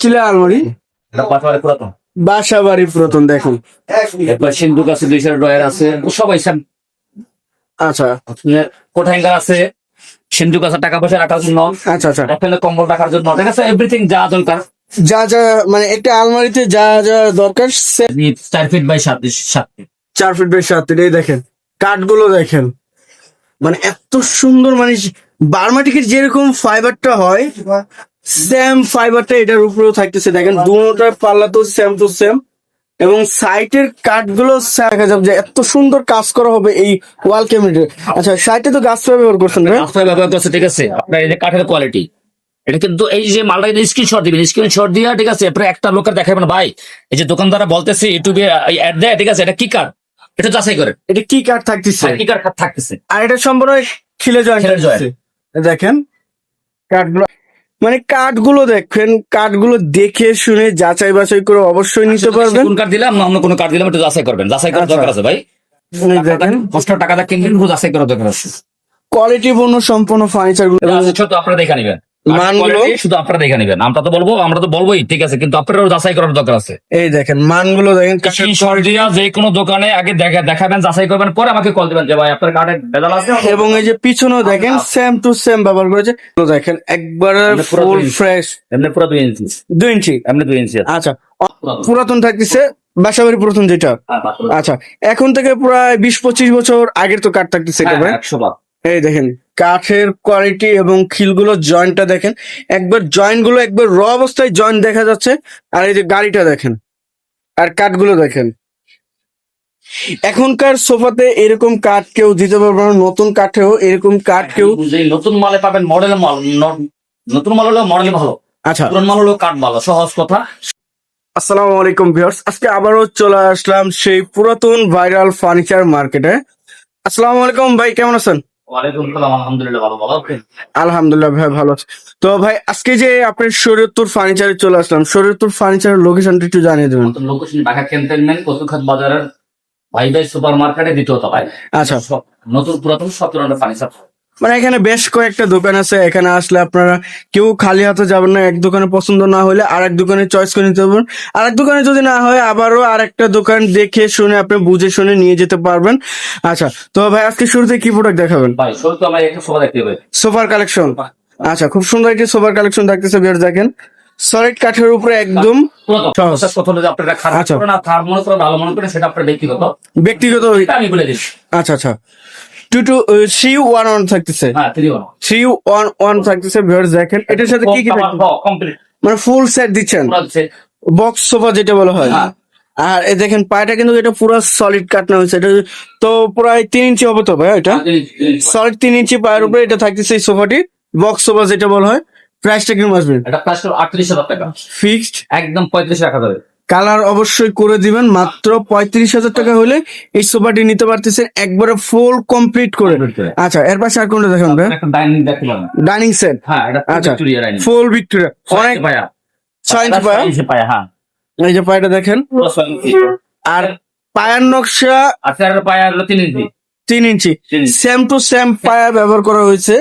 স্টিলের আলমারি? বাসা বাড়ি পুরাতন। দেখুন। সিন্ধুক আছে দুই সাইড ড্রয়ার আছে। সবাই আচ্ছা। কোট আছে। সিন্ধুক আছে টাকা পয়সা রাখার জন্য। আচ্ছা আচ্ছা। কম্বল রাখার জন্য। ঠিক আছে এভরিথিং যা দরকার। যা যা মানে একটা আলমারিতে যা যা দরকার চার ফিট বাই সাত সাত ফিট চার ফিট বেশ সাত ফিট এই দেখেন কাঠগুলো দেখেন। মানে এত সুন্দর মানে বার্মাটিকের যেরকম ফাইবারটা হয় সেম ফাইবারটা এটার উপরেও থাকতেছে। দেখেন দুটার পাল্লা তো সেম টু সেম এবং সাইটের কাঠগুলো দেখা যাবে যে এত সুন্দর কাজ করা হবে এই ওয়াল ক্যাবিনেটে আচ্ছা সাইটে তো গাছ ব্যবহার করছেন ব্যবহার করছে ঠিক আছে? আপনার এই যে কাঠের কোয়ালিটি এটা কিন্তু এই যে মালটা কিন্তু স্ক্রিনশট দিবেন। স্ক্রিনশট দিয়ে ঠিক আছে এরপরে একটা লোকের দেখাবেন ভাই এই যে দোকানদাররা বলতেছে ইউটিউবে অ্যাড দেয় ঠিক আছে এটা কি কাঠ? এটা যাচাই করেন এটা কি কাঠ থাকতেছে? কি কাঠ থাকতেছে। আর এটা সম্পূর্ণ খিলে জয়েন্ট। দেখেন কাঠগুলো মানে কাঠগুলো দেখেন কাঠগুলো দেখে শুনে যাচাই বাছাই করে অবশ্যই নিতে পারবেন। কোন কাঠ দিলাম আমরা অন্য কোনো কাঠ দিলাম একটু যাচাই করবেন। যাচাই করার আচ্ছা। দরকার আছে ভাই। দেখেন। কষ্ট টাকাটা কিনবেন কিন্তু যাচাই করার দরকার আছে। কোয়ালিটি পূর্ণ সম্পূর্ণ ফার্নিচারগুলো আপনারা দেখে নিবেন। মানগুলো? শুধু আপনারা দেখে নিবেন আমরা তো বলব আমরা তো বলবোই ঠিক আছে কিন্তু আপনারাও যাচাই করার দরকার আছে। এই দেখেন মানগুলো দেখেন স্ক্রিনশট যে কোনো দোকানে আগে দেখা দেখাবেন যাচাই করবেন পরে আমাকে কল দিবেন যে ভাই আপনার কার্ডে ভেজাল আছে? এবং এই যে পিছনেও দেখেন সেম টু সেম ব্যবহার করেছে। তো দেখেন একবারে ফুল ফ্রেশ এমনি পুরো দুই ইঞ্চি। দুই ইঞ্চি? এমনি দুই ইঞ্চি আচ্ছা। পুরাতন। থাকতেছে বাসাবাড়ি পুরাতন যেটা। আচ্ছা এখন থেকে প্রায় বিশ পঁচিশ বছর আগের তো কাঠ থাকতেছে হ্যাঁ, একশো বার। এই দেখেন কাঠের কোয়ালিটি এবং খিলগুলো জয়েন্টটা দেখেন। একবার জয়েন্টগুলো একবার র অবস্থায় জয়েন্ট দেখা যাচ্ছে আর এই যে গাড়িটা দেখেন আর কাঠগুলো দেখেন। এখনকার সোফাতে এরকম কাঠ কেউ দিতে পারবে না নতুন কাঠেও এরকম কাঠ কেউ যে নতুন মালে পাবেন মডেল মাল নতুন মাল হলো মডেল ভালো আচ্ছা। পুরান মাল হলো কাঠ ভালো সহজ কথা। আসসালামু আলাইকুম ভিউয়ার্স আজকে আবারও চলে আসলাম সেই পুরাতন ভাইরাল ফার্নিচার মার্কেটে আসসালামু আলাইকুম ভাই কেমন আছেন? আলহামদুলিল্লাহ ভাই ভালো আছে। তো ভাই আজকে যে আপনি শরীয়তপুর ফার্নিচারে চলে আসলাম শরীয়তপুর ফার্নিচারের লোকেশনটা একটু জানিয়ে দেবেন। লোকেশন ঢাকা ক্যান্টনমেন্ট কচুখাত বাজারের ভাই ভাই সুপার মার্কেটে দ্বিতীয় তলায়। আচ্ছা। নতুন পুরাতন ধরনের ফার্নিচার মানে এখানে বেশ কয়েকটা দোকান আছে এখানে আসলে আপনারা কেউ খালি হাতে যাবেন না এক দোকানে পছন্দ না হলে আর এক দোকানে চয়েস করে নিতে পারবেন। আর এক দোকানে যদি না হয় আবারও আর একটা দোকান দেখে শুনে আপনি বুঝে শুনে নিয়ে যেতে পারবেন। আচ্ছা তো ভাই আজকে শুরুতে কি প্রোডাক্ট দেখাবেন? ভাই একটা দেখতে সোফার কালেকশন আচ্ছা খুব সুন্দর একটি সোফার কালেকশন থাকতেছে বের দেখেন। সলিড কাঠের উপরে একদম আচ্ছা। ব্যক্তিগত। আচ্ছা আচ্ছা। Two two three one one থাকতেছে। হ্যাঁ থ্রি ওয়ান ওয়ান থাকতেছে বের দেখেন। এটার সাথে কি কি থাকবে? মানে ফুল সেট দিচ্ছেন। বক্স সোফা যেটা বলা হয়। হ্যাঁ। আর এই দেখেন পায়টা কিন্তু এটা পুরো সলিড কাটনা হয়েছে। এটা তো প্রায় তিন ইঞ্চি হবে তো ভাই এটা? সলিড তিন ইঞ্চি পায়ের উপরে এটা থাকতেছে এই সোফাটি বক্স সোফা যেটা বলা হয় প্রাইসটা কীরকম আসবে? এটা প্রাইস আটত্রিশ হাজার টাকা। ফিক্সড একদম পঁয়ত্রিশ রাখা যাবে। কালার অবশ্যই করে দিবেন মাত্র পঁয়ত্রিশ হাজার টাকা হলে এই সোফাটি নিতে পারতেছেন একবারে ফুল কমপ্লিট করে। আচ্ছা এর পাশে আর কোনটা দেখেন ডাইনিং সেট আচ্ছা। ফুল ভিক্টোরিয়া অনেক ছয় ইঞ্চি পায়া? হ্যাঁ। এই যে পায়টা দেখেন। আর পায়ার নকশা পায়া হলো তিন ইঞ্চি তিন ইঞ্চি তিন ইঞ্চি। সেম টু সেম পায়া ব্যবহার করা হয়েছে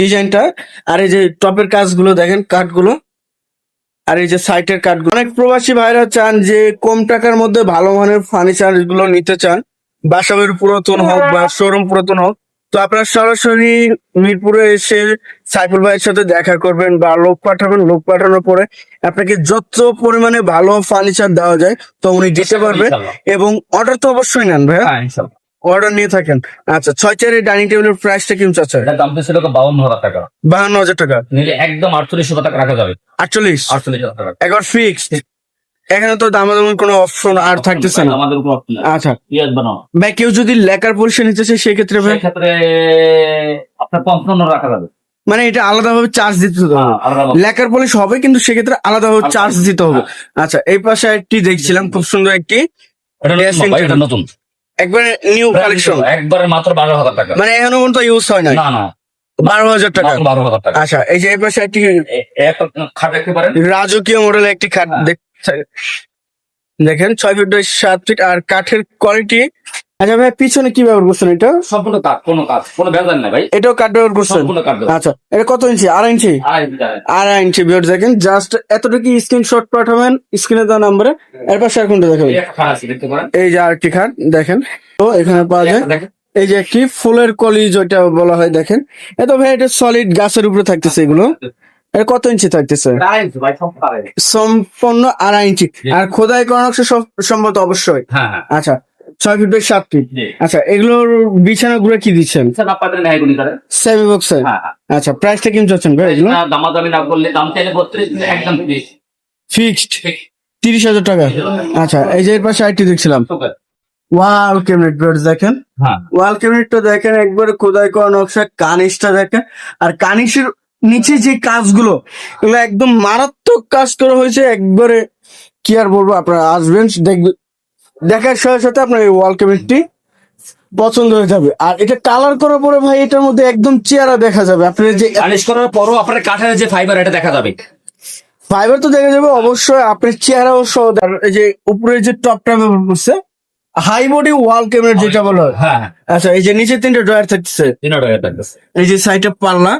ডিজাইনটা আর এই যে টপের কাজগুলো দেখেন কাঠগুলো আর এই যে সাইটের কাঠগুলো অনেক প্রবাসী ভাইরা চান যে কম টাকার মধ্যে ভালো মানের ফার্নিচারগুলো নিতে চান বাসাবের পুরাতন হোক বা শোরুম পুরাতন হোক তো আপনারা সরাসরি মিরপুরে এসে সাইফুল ভাইয়ের সাথে দেখা করবেন বা লোক পাঠাবেন লোক পাঠানোর পরে আপনাকে যত পরিমাণে ভালো ফার্নিচার দেওয়া যায় তো উনি দিতে পারবে ইনশাল্লাহ। এবং অর্ডার তো অবশ্যই নেন ভাইয়া হ্যাঁ। অর্ডার নিয়ে থাকেন। আচ্ছা ছয় চারের ডাইনিং টেবিলের প্রাইসটা কিরম চাচ্ছে এটার দাম ছিল বাউন্ন হাজার টাকা। বাহান্ন হাজার টাকা। নিলে একদম আটচল্লিশ হাজার টাকা রাখা যাবে। আটচল্লিশ? আটচল্লিশ হাজার টাকা। একবার ফিক্সড এখানে তো দামাদামির কোনো অপশন আর থাকতেছে না। আমাদের option আছে। আচ্ছা। পেঁয়াজ বানাও। ভাই কেউ যদি লেখার পরিষেবা নিতে চায় সেক্ষেত্রে ভাই? সেক্ষেত্রে আপনার পঞ্চান্ন রাখা যাবে। মানে এটা আলাদাভাবে চার্জ দিতে হবে। হ্যাঁ। লেখার পলিশ হবে কিন্তু সেক্ষেত্রে আলাদাভাবে চার্জ দিতে হবে। আচ্ছা এই পাশে একটি দেখছিলাম খুব সুন্দর একটি এটা নতুন। একবারে নিউ কালেকশন একবারে মাত্র বারো হাজার টাকা। মানে এখনও পর্যন্ত ইউজ হয় না না। বারো হাজার টাকা? বারো হাজার টাকা। আচ্ছা এই যে পাশে একটি খাট দেখতে পারেন? রাজকীয় মডেলের একটি খাট হ্যাঁ। দেখ- দেখেন ছয় ফিট সাত ফিট আর কাঠের কোয়ালিটি আচ্ছা ভাই পিছনে কি ব্যবহার করছেন এটা? সম্পূর্ণ কাজ কোনো কাজ কোনো ভেজাল নাই ভাই। এটাও কাঠ ব্যবহার করছেন? সম্পূর্ণ আচ্ছা এটা কত ইঞ্চি? আড়াই ইঞ্চি? আড়াই ইঞ্চি বিয়ার দেখেন। জাস্ট এতটুকু স্ক্রিনশট পাঠাবেন স্ক্রিনে দেওয়া নাম্বারে। এর পাশে আর কোনটা দেখাবেন? এই যে আরেকটি খাট দেখেন। তো এখানে পাওয়া যায়। এই যে একটি ফুলের কলি যেটা বলা হয় দেখেন। এত ভাই এটা সলিড গাছের উপরে থাকতেছে এগুলো। কত ইঞ্চি থাকতেছে। সম্পূর্ণ আড়াই ইঞ্চি। আর খোদাই করানো সম্ভবত অবশ্যই। হ্যাঁ, হ্যাঁ। আচ্ছা ছয় ফিট বাই সাত ফিট আচ্ছা এগুলোর বিছানা গুলো কি দিচ্ছেন। সেমি বক্সে হ্যাঁ, হ্যাঁ। আচ্ছা প্রাইসটা কেমন চাচ্ছেন ভাই এগুলো? দামাদামি না করলে দাম চাইলে বত্রিশ একদম ফিক্সড তিরিশ হাজার টাকা? আচ্ছা এই যে এর পাশে আইটি দেখছিলাম। ওয়াল ক্যাবিনেট বেড দেখেন? হ্যাঁ। ওয়াল ক্যাবিনেটটা দেখেন একবারে খোদাই করা নকশা কানিসটা দেখেন। আর কানিসের নিচে যে কাজগুলো এগুলো একদম মারাত্মক কাজ করা হয়েছে একবারে কি আর বলব আপনারা আসবেন দেখবেন। দেখার সাথে সাথে আপনার এই ওয়াল ক্যাবিনেটটি পছন্দ হয়ে যাবে। আর এটা কালার করার পরে ভাই এটার মধ্যে একদম চেহারা দেখা যাবে। আপনার যে আলিশ করার পরও আপনার কাঠের যে ফাইবার এটা দেখা যাবে। ফাইবার তো দেখা যাবে অবশ্যই আপনার চেহারাও সহ এই যে উপরে যে টপটা ব্যবহার করছে হাই বডি ওয়াল ক্যাবিনেট যেটা বলা। হয়। আচ্ছা এই যে নিচে তিনটে ড্রয়ার থাকছে তিন টাকা থাকতেছে। এই যে সাইডে পাল্লা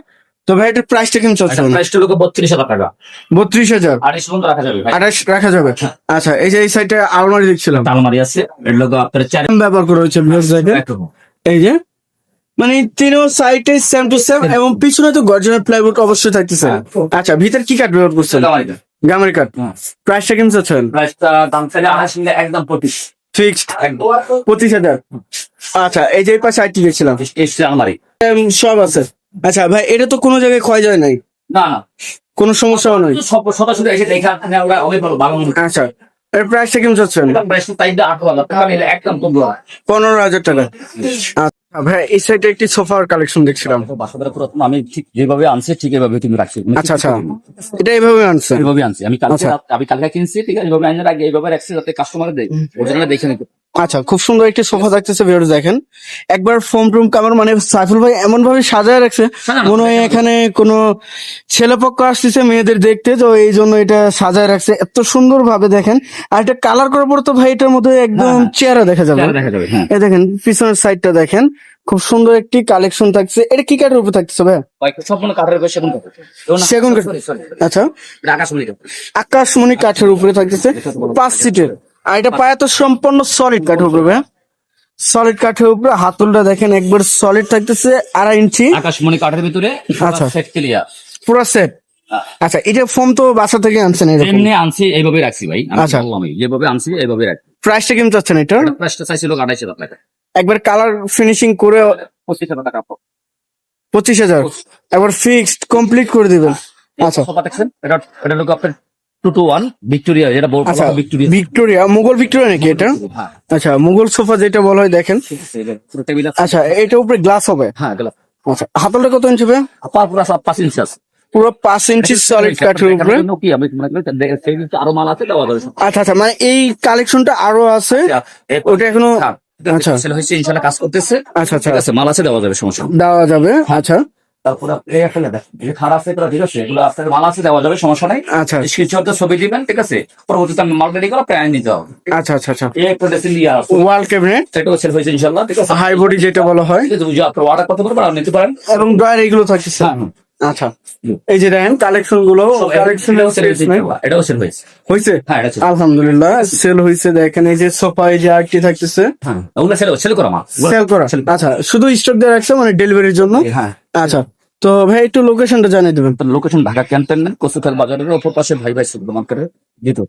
তো ভাই এটার প্রাইসটা কেমন চলছে? প্রাইসটা লোক বত্রিশ হাজার টাকা। বত্রিশ হাজার? আড়াইশ পর্যন্ত রাখা যাবে আঠাশ রাখা যাবে? আচ্ছা এই যে এই সাইডে আলমারি দেখছিলাম। আলমারি আছে এর লোক আপনার চার ব্যবহার করা হয়েছে দেখেন। এই যে মানে তিনও সাইডে সেম টু সেম এবং পিছনে তো গর্জনের প্লাইউড অবশ্যই থাকতেছে। আচ্ছা ভিতর কি কাঠ ব্যবহার করছেন? গামারি কাঠ। প্রাইসটা কেমন চাচ্ছেন? প্রাইসটা দাম চাইলে আড়াইশ মিলে একদম পঁচিশ। ফিক্সড পঁচিশ হাজার। আচ্ছা এই যে পাশে আইটি দেখছিলাম। এসছে আলমারি। সব আছে। আচ্ছা ভাই এটা তো কোনো জায়গায় ক্ষয় যায় নাই? না না। কোনো সমস্যাও নাই? সব সরাসরি এসে দেখা ওরা অনেক ভালো ভালো আচ্ছা এর কেমন চাচ্ছেন? একদম পনেরো হাজার। টাকা। আচ্ছা ভাই এই সাইডে একটি সোফার কালেকশন দেখছিলাম। বাসাদার পুরাতন আমি ঠিক যেভাবে আনছি ঠিক এভাবে তুমি রাখছি। আচ্ছা আচ্ছা। এটা এইভাবে আনছে এইভাবে আনছি। আমি কালকে আচ্ছা। আমি কালকে কিনছি ঠিক আছে? এইভাবে আনার আগে এইভাবে রাখছি যাতে কাস্টমার দেয় দেখে নিতে আচ্ছা খুব সুন্দর একটি সোফা থাকতেছে ভিডিও দেখেন। একবার ফোম টুম কামার মানে সাইফুল ভাই এমন ভাবে সাজায় রাখছে মনে হয় এখানে কোনো ছেলে পক্ষ আসতেছে মেয়েদের দেখতে তো এই জন্য এটা সাজায় রাখছে। এত সুন্দর ভাবে দেখেন। আর এটা কালার করার পর তো ভাই এটার মধ্যে একদম। চেহারা দেখা যাবে। হ্যাঁ। এই দেখেন পিছনের সাইডটা দেখেন খুব সুন্দর একটি কালেকশন থাকছে। এটা কি কাঠের উপর থাকছে ভাই সম্পূর্ণ কাঠের উপর সেগুন কাঠ। সেগুন কাঠ। আচ্ছা। আকাশমণি কাঠের উপরে থাকতেছে। পাঁচ সিটের। আর এটা পায়া তো সম্পূর্ণ সলিড কাঠের উপরে সলিড কাঠের উপরে হাতলটা দেখেন একবার সলিড থাকতেছে আড়াই ইঞ্চি। আকাশমণি কাঠের ভিতরে আচ্ছা। সেট ক্লিয়ার পুরো সেট আচ্ছা এটা ফোম তো বাসা থেকে আনছেন এরকম। এমনি আনছি এইভাবে রাখছি ভাই। আচ্ছা। বললামই যেভাবে আনছি এইভাবে রাখছি। প্রাইসটা কেমন চাচ্ছেন এটা প্রাইসটা চাইছিল আড়াইশ হাজার টাকা একবার কালার ফিনিশিং করে পঁচিশ হাজার টাকা। পঁচিশ হাজার। একবার ফিক্সড কমপ্লিট করে দিবেন। আচ্ছা। সোফা দেখছেন এটা এটা লোক আপনার টু টু ওয়ান ভিক্টোরিয়া যেটা বড় আচ্ছা ভিক্টোরিয়া ভিক্টোরিয়া মুঘল ভিক্টোরিয়া নাকি এটা? হ্যাঁ। আচ্ছা মুঘল সোফা যেটা বলা হয় দেখেন। আচ্ছা এটা উপরে গ্লাস হবে? হ্যাঁ গেল আচ্ছা হাতলটা কত ইঞ্চি হবে? পুরো পাঁচ ইঞ্চি আছে। পুরো পাঁচ ইঞ্চি সলিড কাঠের উপরে মনে আরও মাল আছে আচ্ছা আচ্ছা মানে এই কালেকশনটা আরও আছে। এরপর- ওটা এখনও হ্যাঁ, আচ্ছা। সেল হয়েছে ইনশাল্লাহ কাজ করতেছে। আচ্ছা আচ্ছা। মাল আছে দেওয়া যাবে সমস্যা দেওয়া যাবে আচ্ছা। তারপরে আপনি খারাপ আছে ঠিক আছে এগুলো আপনার মাল আছে দেওয়া যাবে সমস্যা নাই। আচ্ছা স্ক্রিনশট ছবি দিবেন ঠিক আছে? পরবর্তীতে আমি মাল রেডি করে প্রায় নিতে হবে। আচ্ছা আচ্ছা আচ্ছা। এই একটা ড্রেসিং দিয়ে আছে ওয়াল ক্যাবিনেট সেটাও সেল হয়েছে ইনশাল্লাহ ঠিক আছে? হাই বডি যেটা বলা হয়। বুঝে অর্ডার করতে পারবেন আর নিতে পারেন। এবং ড্রয়ার এগুলো থাকছে হ্যাঁ। আচ্ছা। এই যে দেখেন কালেকশনগুলো কালেকশন এটাও হয়েছে। সেল হয়েছে। হয়েছে? হ্যাঁ sell। আলহামদুলিল্লাহ সেল হয়েছে। দেখেন এই যে সোফা এই যে আরেকটি থাকতেছে। হ্যাঁ ওগুলো সেল সেল করা মাল সেল করা। আচ্ছা শুধু স্টক দিয়ে রাখছে মানে ডেলিভারির জন্য? হ্যাঁ। আচ্ছা তো ভাই একটু লোকেশনটা জানিয়ে দেবেন। লোকেশন ঢাকা ক্যান্টনমেন্ট কসুখাল বাজারের অপর পাশে ভাই ভাই সুপার মার্কেটের ভিতর